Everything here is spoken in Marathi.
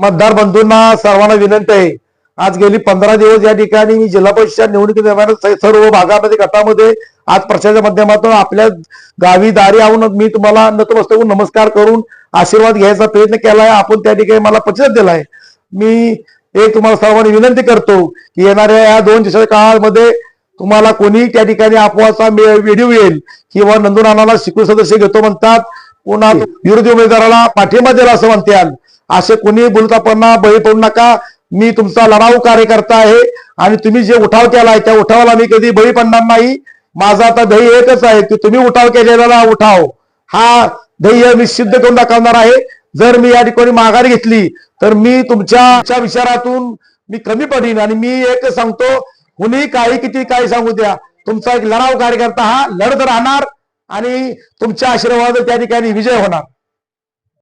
मतदार बंधूंना सर्वांना विनंती आहे. आज गेली पंधरा दिवस या ठिकाणी मी जिल्हा परिषद निवडणुकीदरम्यान सर्व भागामध्ये गटामध्ये आज प्रचाराच्या माध्यमातून आपल्या गावी दारी येऊन मी तुम्हाला नतमस्तक होऊन नमस्कार करून आशीर्वाद घ्यायचा प्रयत्न केलाय. आपण त्या ठिकाणी मला प्रतिसाद दिलाय. मी एक तुम्हाला सर्वांनी विनंती करतो की येणाऱ्या या दोन दिवसाच्या काळामध्ये तुम्हाला कोणी त्या ठिकाणी अपवाचा व्हिडिओ येईल किंवा नंदुनानाला शिकू सदस्य घेतो म्हणतात. पुन्हा विरोधी उमेदवाराला पाठिंबा दिला असं म्हणत्याल असे कोणी बोलतापणा बळी पडू नका. मी तुमचा लढाऊ कार्यकर्ता आहे आणि तुम्ही जे उठाव केला आहे त्या उठावाला मी कधी बळी पडणार नाही. माझा आता ध्येय एकच आहे की तुम्ही उठाव केलेला उठाव. हा ध्येय मी सिद्ध करून दाखवणार आहे. जर मी या ठिकाणी माघार घेतली तर मी तुमच्या तुमच्या विचारातून मी कमी पडीन आणि मी एक सांगतो कुणी काही किती काही सांगू द्या. तुमचा एक लढाऊ कार्यकर्ता हा लढत राहणार आणि तुमच्या आशीर्वाद त्या ठिकाणी विजय होणार.